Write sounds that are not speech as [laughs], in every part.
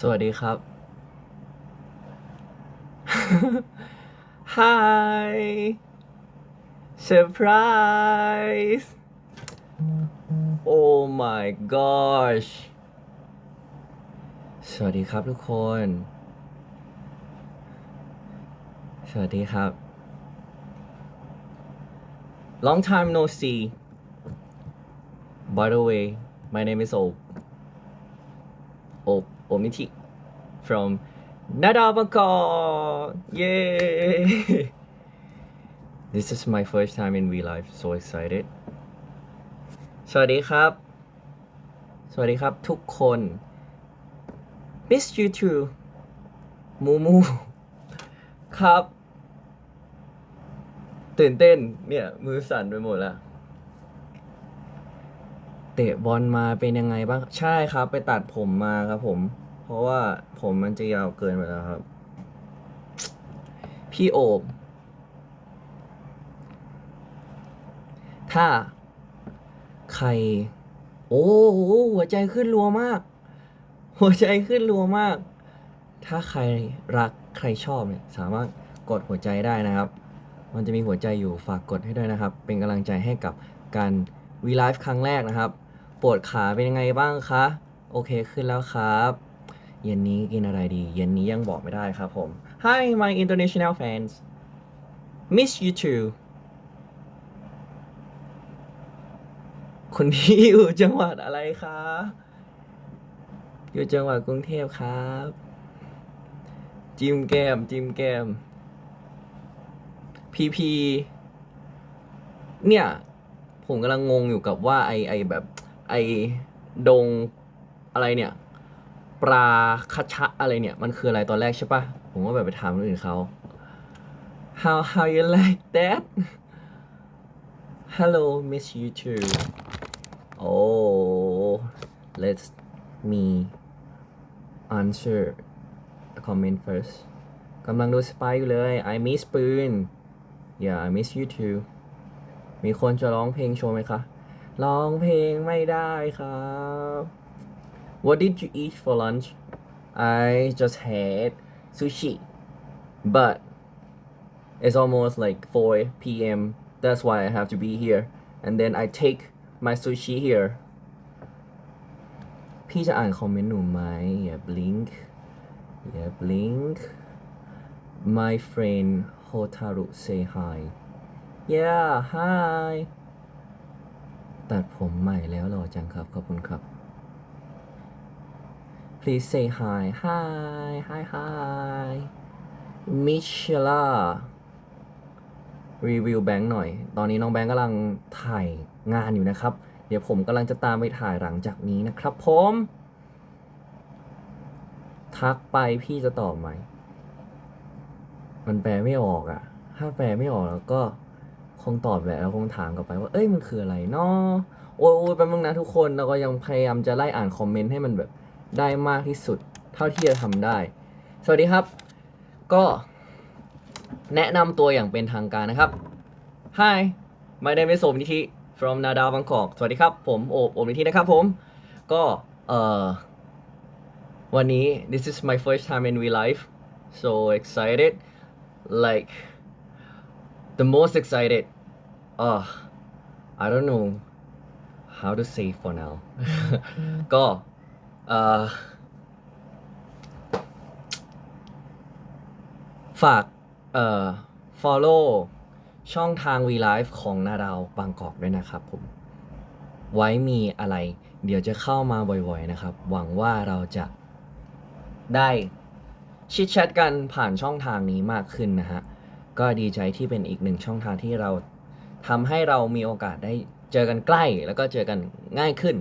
สวัสดีครับ Hi Surprise Oh my gosh สวัสดีครับทุกคน สวัสดีครับ Long time no see By the way my name is Ob Ob Omiti from Nada Bangkok Yay This is my first time in V Live so excited สวัสดีครับ สวัสดีครับทุกคน Miss you too มูมู ครับ ตื่นเต้น เนี่ย มือสั่นไปหมดแล้ว เตะบอลมาเป็นยังไงบ้าง ใช่ครับ ไปตัดผมมาครับผม เพราะว่าผมมันจะยาวเกินไปแล้วครับ พี่โอบถ้าใคร โอ้โหหัวใจขึ้นรัวมาก หัวใจขึ้นรัวมาก ถ้าใครรักใครชอบเนี่ยสามารถกดหัวใจได้นะครับ มันจะมีหัวใจอยู่ฝากกดให้ด้วยนะครับ เป็นกำลังใจให้กับการวีไลฟ์ครั้งแรกนะครับ วดขาเป็นยังไงบ้างคะ โอเคขึ้นแล้วครับ เย็นนี้กินอะไรดี เย็นนี้ยังบอกไม่ได้ครับผม Hi my international fans miss you too คุณพี่อยู่จังหวัดอะไรคะ อยู่จังหวัดกรุงเทพครับ จิมแกมจิมแกม พีพี เนี่ย ผมกำลังงงอยู่กับว่าไอไอแบบ ไอดงอะไรเนี่ย ปลาคัชะอะไรเนี่ย มันคืออะไรตอนแรกใช่ปะผมก็แบบไปถามคนอื่นเขา how how you like that hello miss you too oh let's me answer the comment first กำลังดูสปายอยู่เลย I miss ปืน yeah I miss you too มีคนจะร้องเพลงโชว์ไหมคะ ร้องเพลงไม่ได้ครับ What did you eat for lunch? I just had sushi. But it's almost like 4 p.m. That's why I have to be here. And then I take my sushi here. พี่จะอ่านคอมเมนต์หนูไหมอย่า blink อย่า blink My friend Hotaru say hi Yeah hi ตัดผมใหม่แล้วหรอจังครับ ขอบคุณครับ Please say hi hi hi hi Michela รีวิวแบงค์หน่อย ตอนนี้น้องแบงค์กำลังถ่ายงานอยู่นะครับ เดี๋ยวผมกำลังจะตามไปถ่ายหลังจากนี้นะครับผม ทักไปพี่จะตอบไหม มันแปลไม่ออกอะ่ะ ถ้าแปลไม่ออกแล้วก็ งตอบแหละแล้วคงถามกลับไปว่า เอ้ยมันคืออะไรเนาะโอ้ยโอ้ยแป๊บนึงนะทุกคนเราก็ยังพยายามจะไล่อ่านคอมเมนต์ให้มันแบบได้มากที่สุด เท่าที่จะทำได้ สวัสดีครับ ก็แนะนำตัวอย่างเป็นทางการนะครับ Hi my name is โอมนิธิ from นาดาวบางกอกสวัสดีครับ ผมโอบโอมนิธินะครับผม ก็เอ่อวันนี้ this is my first time in V Live so excited like the most excited uh I don't know how to say for now ก็เอ่อฝากเอ่อ follow ช่องทาง V Live ของนาดาวบางกอกด้วยนะครับผม ไว้มีอะไร เดี๋ยวจะเข้ามาบ่อยๆนะครับ หวังว่าเราจะได้ชิดแชทกันผ่านช่องทางนี้มากขึ้นนะฮะ ก็ดีใจที่เป็นอีกหนึ่งช่องทางที่เรา ทำให้เรามีโอกาสได้เจอกันใกล้ แล้วก็เจอกันง่ายขึ้น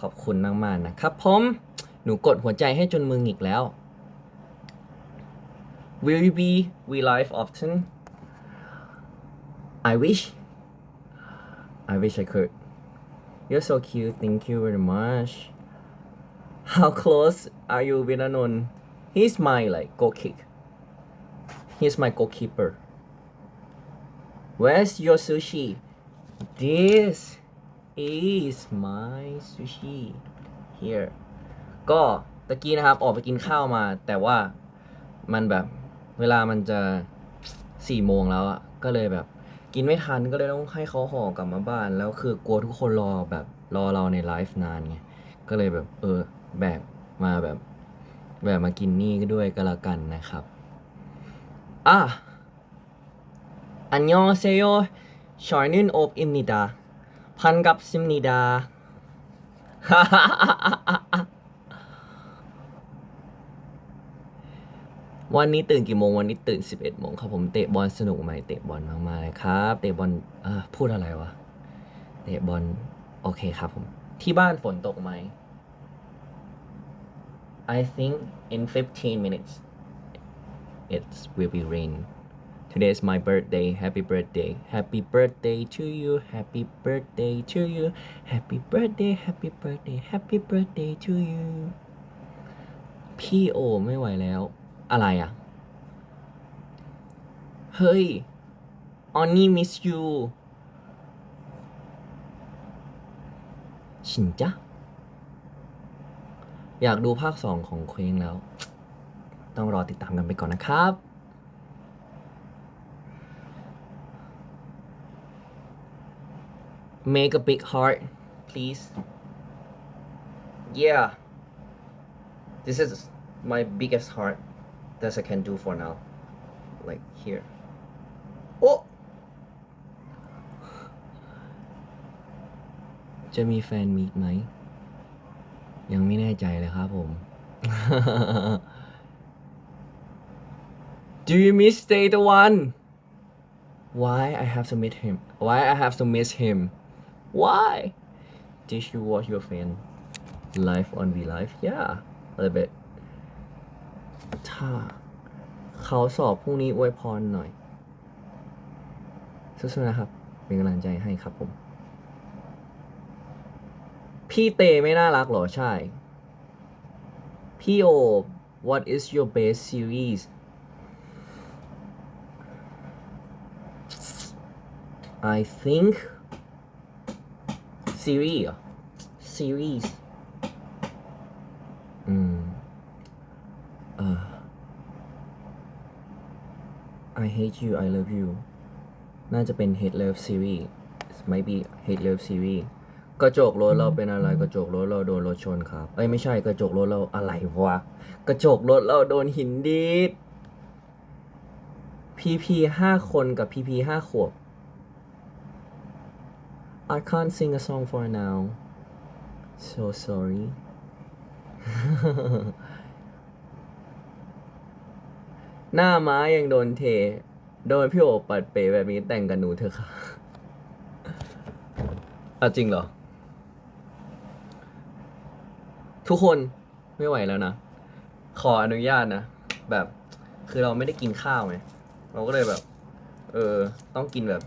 ขอบคุณมากๆนะครับผมหนูกดหัวใจให้จนมือหงิกแล้ว Will you be we live often I wish I wish I could You're so cute thank you very much How close are you with Anon He's my like goal kick He's my goalkeeper Where's your sushi This is my sushi here ก็ตะกี้นะครับ ออกไปกินข้าวมา แต่ว่ามันแบบเวลามันจะสี่โมงแล้วอะก็เลยแบบ กินไม่ทันก็เลยต้องให้เขาห่อกลับมาบ้าน แล้วคือกลัวทุกคนรอแบบรอเราในไลฟ์นานไง ก็เลยแบบเออแบกมาแบบ แบบมากินนี่ก็ด้วยก็แล้วกันนะครับ อะ อันยองเซโยชอยนึนโอบอิมนิดา พันกับซิมนิดา วันนี้ตื่นกี่โมง วันนี้ตื่น 11โมงครับผมเตะบอลสนุกไหมเตะบอลมากๆเลยครับ เตะบอลอพูดอะไรวะ เตะบอลโอเคครับผม ที่บ้านฝนตกไหม I think in 15 minutes it will be rain Today is my birthday Happy birthday Happy birthday to you Happy birthday to you Happy birthday Happy birthday Happy birthday to you พี่โอไม่ไหวแล้ว อะไรอะ เฮ้ยออนนี่ miss you ชินจ้ะอยากดูภาคสองของเคว้งแล้ว ต้องรอติดตามกันไปก่อนนะครับ Make a big heart please yeah this is my biggest heart that I can do for now like here โอ้จะมีแฟนมีดไหม [laughs] ยังไม่แน่ใจเลยครับผม Do you miss Stay the One Why I have to miss him Why I have to miss him Why Did you watch your fan live on V Live Yeah a little bit ถ้าเขาสอบพรุ่งนี้อวยพรหน่อยสู้ๆนะครับ เป็นกำลังใจให้ครับผม พี่เตไม่น่ารักหรอ ใช่ พี่โอ what is your best series I think series เหรอ series อืม เอ่อ I hate you I love you น่าจะเป็น hate love series maybe hate love series กระจกรถเราเป็นอะไรกระจกรถเราโดนรถชนครับ เอ้ยไม่ใช่กระจกรถเราอะไรวะ กระจกรถเราโดนหินดีดพีพีห้าคนกับพีพีห้าขวบ I can't sing a song for now so sorry หน้าม้ายังโดนเท โดนพี่โอปัดเป๋แบบนี้แต่งกับหนูเถอะค่ะเอาจริงเหรอ ทุกคนไม่ไหวแล้วนะ ขออนุญาตนะ แบบ คือเราไม่ได้กินข้าวไงเราก็เลยแบบ เออ ต้องกินแบบ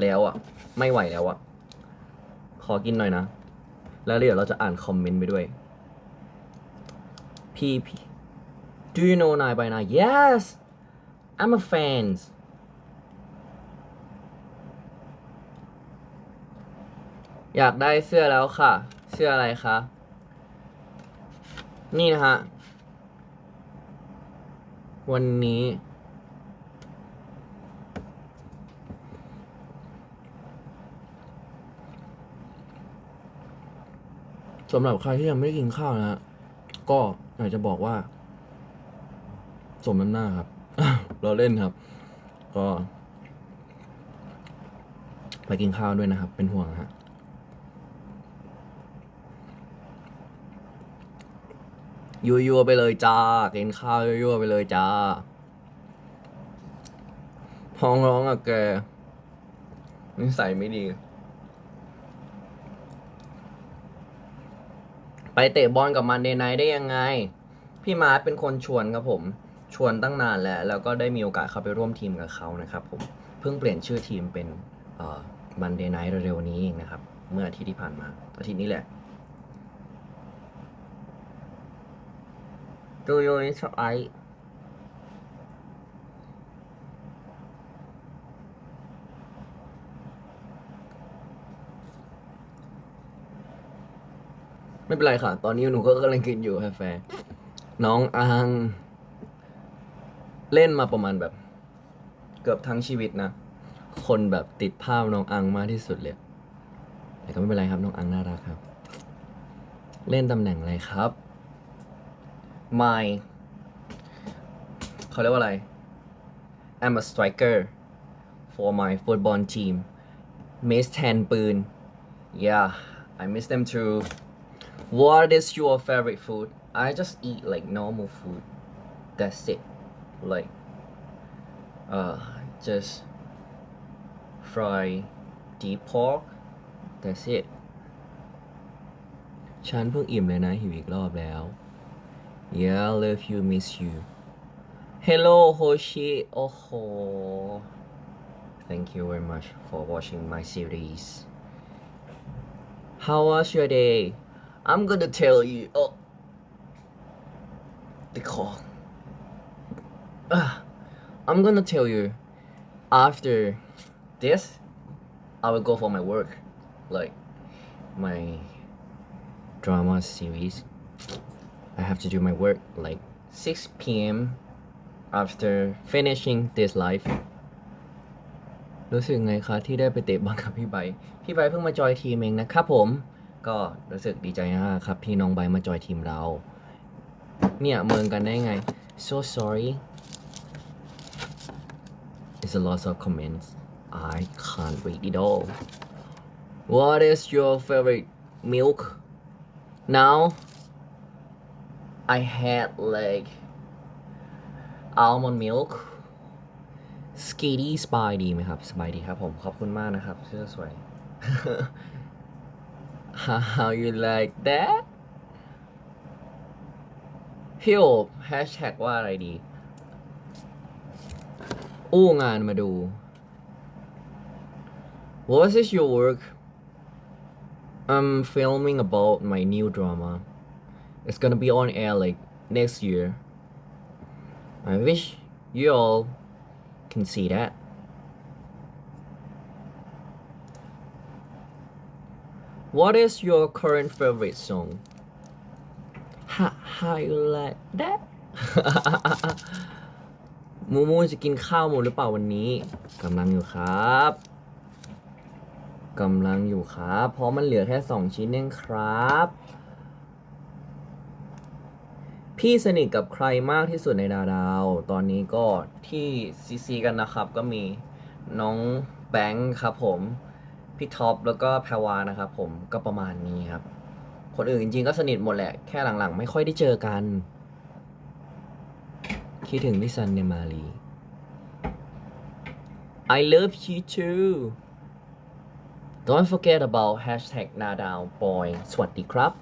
แล้วอะ่ะ ไม่ไหวแล้วอะ่ะ ขอกินหน่อยนะ แล้วเดี๋ยวเราจะอ่านคอมเมนต์ไปด้วย พี่พี่ Do you know Nai by Nine? Yes, I'm a fan. อยากได้เสื้อแล้วค่ะ เสื้ออะไรคะ นี่นะฮะ วันนี้ำหรับใครที่ยังไม่ได้กินข้าวนะฮะก็อยากจะบอกว่า สมน้ำหน้าครับ เราเล่นครับ ก็ ไปกินข้าวด้วยนะครับ เป็นห่วงฮะยั่วไปเลยจ้ากินข้าวยั่วไปเลยจ้าพ้องร้องอะแกนิสัยไม่ดี ไปเตะบอลกับมันเดนไนได้ยังไง พี่มาร์ทเป็นคนชวนครับผม ชวนตั้งนานแล้วแล้วก็ได้มีโอกาสเข้าไปร่วมทีมกับเขานะครับผม เพิ่งเปลี่ยนชื่อทีมเป็นมันเดย์ไนเร็วๆนี้เองนะครับ เมื่ออาทิตย์ที่ผ่านมา อาทิตย์นี้แหละดูยูนิสไอ ไม่เป็นไรค่ะ ตอนนี้หนูก็กำลังกินอยู่กาแฟน้องอังเล่นมาประมาณแบบ เกือบทั้งชีวิตนะ คนแบบติดภาพน้องอังมากที่สุดเลย แต่ก็ไม่เป็นไรครับ น้องอังน่ารักครับ เล่นตำแหน่งอะไรครับ my เขาเรียกว่าอะไร I'm a striker for my football team miss แทนปืน yeah I miss them too what is your favorite food I just eat like normal food that's it like uh just fry deep pork that's it ฉันเพิ่งอิ่มเลยนะหิวอีกรอบแล้ว yeah love you miss you hello Hoshi โอ้โห thank you very much for watching my series how was your day I'm gonna tell you oh the call Ah, I'm gonna tell you after this I will go for my work like my drama series I have to do my work like 6 p.m. after finishing this live รู้สึกไงคะที่ได้ไปเตะบอลกับพี่ใบ พี่ใบเพิ่งมาจอยทีมเองนะครับผม ก็รู้สึกดีใจมากครับ ที่น้องใบมาจอยทีมเรา เนี่ยเมืองกันได้ไง so sorry it's a lot of comments I can't read it all what is your favorite milk now I had like almond milk สกีดี้สบายดีไหมครับ สบายดีครับผม ขอบคุณมากนะครับ เสื้อสวย [laughs] How you like that พี่โอบแฮชแท็กว่าอะไรดี อู้งานมาดู What is your work I'm filming about my new drama It's gonna be on air like next year I wish you all can see that. What is your current favorite song? How, how you like that? มูมูจะกินข้าวหมดหรือเปล่าวันนี้กำลังอยู่ครับกำลังอยู่ครับ เพราะมันเหลือแค่สองชิ้นเองครับ พี่สนิทกับใครมากที่สุดในดาดาว ตอนนี้ก็ที่ซีซีกันนะครับ ก็มีน้องแบงค์ครับผม พี่ท็อปแล้วก็แพรวานะครับผมก็ประมาณนี้ครับ คนอื่นจริงๆก็สนิทหมดแหละ แค่หลังๆ ไม่ค่อยได้เจอกัน คิดถึงพี่ซันเนมาลี I love you too Don't forget about hashtag นาดาว boy สวัสดีครับ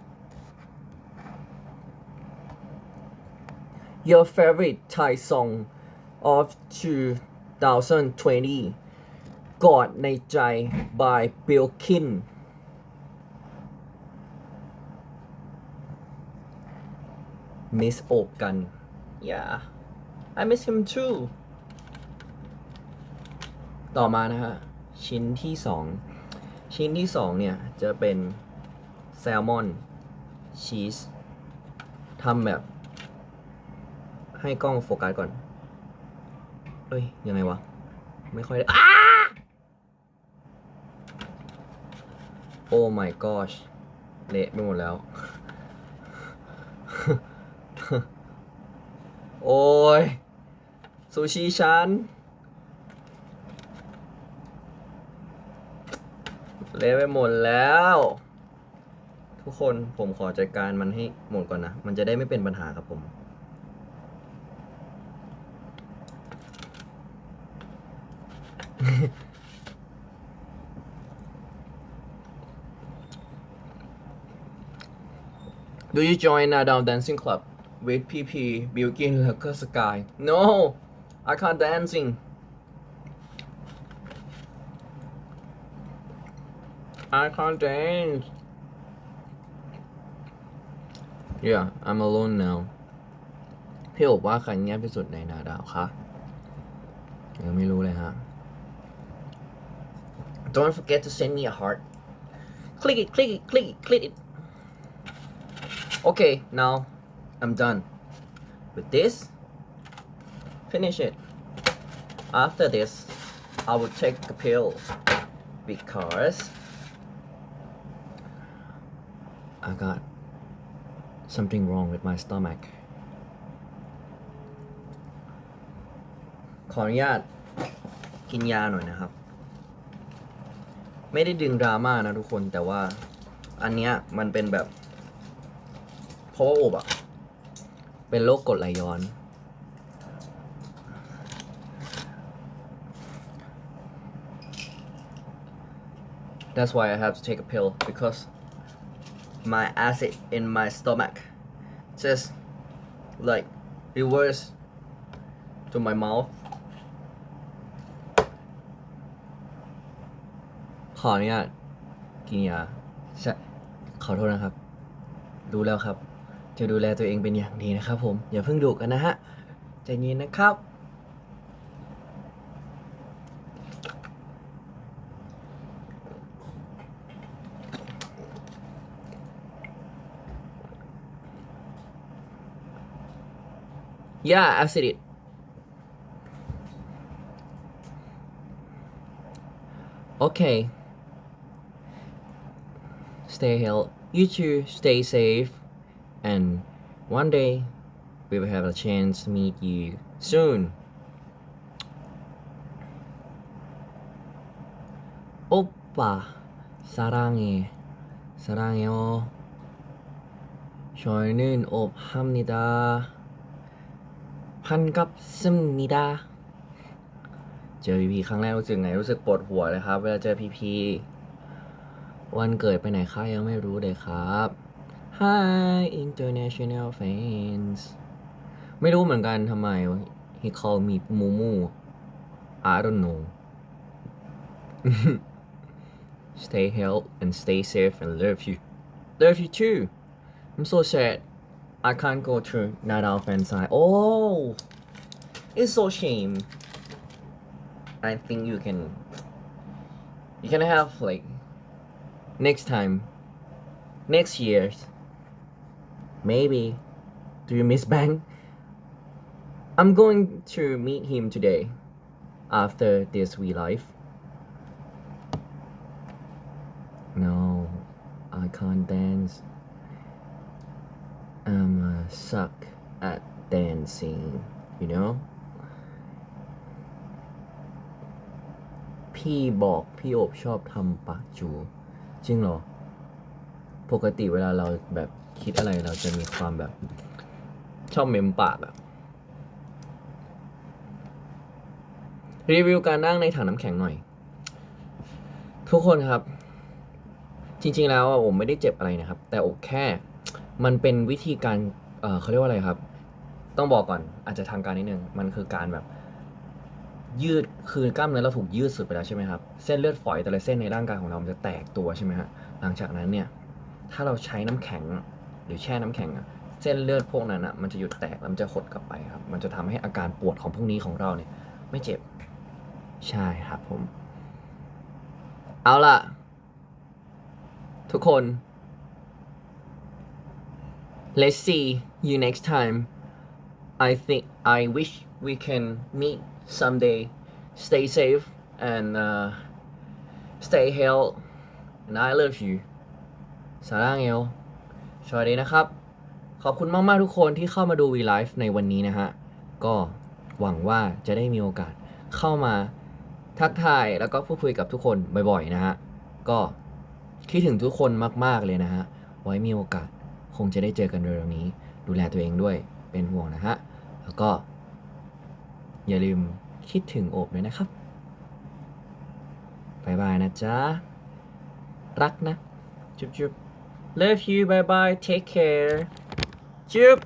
Your favorite Thai song of 2020 กอดในใจ by Bilkin Miss โอบกัน yeah I miss him too ต่อมานะฮะ ชิ้นที่สอง ชิ้นที่สองเนี่ย จะเป็นแซลมอนชีสทำแบบ ให้กล้องโฟกัสก่อน เอ้ย ยังไงวะ ไม่ค่อยได้อ้า โอ้ my gosh เละไปหมดแล้ว โอ้ยซูชิฉันเละไปหมดแล้ว ทุกคนผมขอจัดการมันให้หมดก่อนนะ มันจะได้ไม่เป็นปัญหาครับผม Do you join a down dancing club with PP, Bilgin แล้วก็ Sky? No, I can't dancing. I can't dance. Yeah, I'm alone now. พี่บอกว่าใครเงียบที่สุดในนาดาวคะยังไม่รู้เลยฮะ Don't forget to send me a heart. Click it, click it, click it, click it. Okay, now I'm done. with this finish it after this I will take a pill because I got something wrong with my stomach ขออนุญาตกินยาหน่อยนะครับ ไม่ได้ดึงดราม่านะทุกคนแต่ว่าอันเนี้ยมันเป็นแบบ เพราะว่าอบอะเป็นโรคกรดไหลย้อน That's why I have to take a pill because my acid in my stomach just like reverse to my mouth ขออนุญาตกินยาใช่ขอโทษนะครับ รู้แล้วครับ จะดูแลตัวเองเป็นอย่างดีนะครับผม อย่าเพิ่งดุกันนะฮะ ใจเย็นนะครับ Yeah, I've said it. Okay. Stay healthy. You too, stay safe. And one day, we will have a chance to meet you soon. 오빠, 사랑해. 사랑해요. 저희는 옵합니다. 반갑습니다 เจอพีพีครั้งแรกรู้สึกไง รู้สึกปวดหัวเลยครับ เวลาเจอพีพีวันเกิดไปไหนคะยังไม่รู้เลยครับ Hi international fans ไม่รู้เหมือนกันทำไม he called me มูมู I don't know [laughs] stay healthy and stay safe and love you love you too I'm so sad I can't go to Nadal fan side. Oh, it's so shame. I think you can, you can have like next time, next year, maybe. Do you miss Bang? I'm going to meet him today after this we live. No, I can't dance. I'm a suck at dancing, you know พี่บอกพี่โอบชอบทำปากจู จริงเหรอ ปกติเวลาเราแบบ คิดอะไรเราจะมีความแบบชอบเมมปากอะรีวิวการนั่งในถังน้ำแข็งหน่อย ทุกคนครับ จริง ๆ แล้วผมไม่ได้เจ็บอะไรนะครับ แต่อกแค่มันเป็นวิธีการเเขาเรียกว่าอะไรครับ ต้องบอกก่อนอาจจะทางการนิดนึง มันคือการแบบ ยืดคือกล้ามเนื้อเราถูกยืดสุดไปแล้วใช่ไหมครับ เส้นเลือดฝอยแต่ละเส้นในร่างกายของเรามันจะแตกตัวใช่ไหมฮะหลังจากนั้นเนี่ย ถ้าเราใช้น้ำแข็ง หรือแช่น้ำแข็งอะเส้นเลือดพวกนั้นอะมันจะหยุดแตกแล้วมันจะหดกลับไปครับ มันจะทำให้อาการปวดของพวกนี้ของเราเนี่ย ไม่เจ็บ ใช่ครับผม เอาล่ะ ทุกคน let's see you next time. I think I wish we can meet someday. Stay safe and uh, stay healthy. And I love you. สาระเอ สวัสดีนะครับ ขอบคุณมาก ๆ ทุกคนที่เข้ามาดู V Live ในวันนี้นะฮะ ก็หวังว่าจะได้มีโอกาสเข้ามาทักทายแล้วก็พูดคุยกับทุกคนบ่อย ๆ นะฮะ ก็คิดถึงทุกคนมาก ๆ เลยนะฮะ ไว้มีโอกาสคงจะได้เจอกันเร็วๆนี้ ดูแลตัวเองด้วยเป็นห่วงนะฮะ แล้วก็ อย่าลืมคิดถึงโอบด้วยนะครับบายบายนะจ๊ะ รักนะ จุ๊บจุ๊บ love you. Bye bye take care. จุ๊บ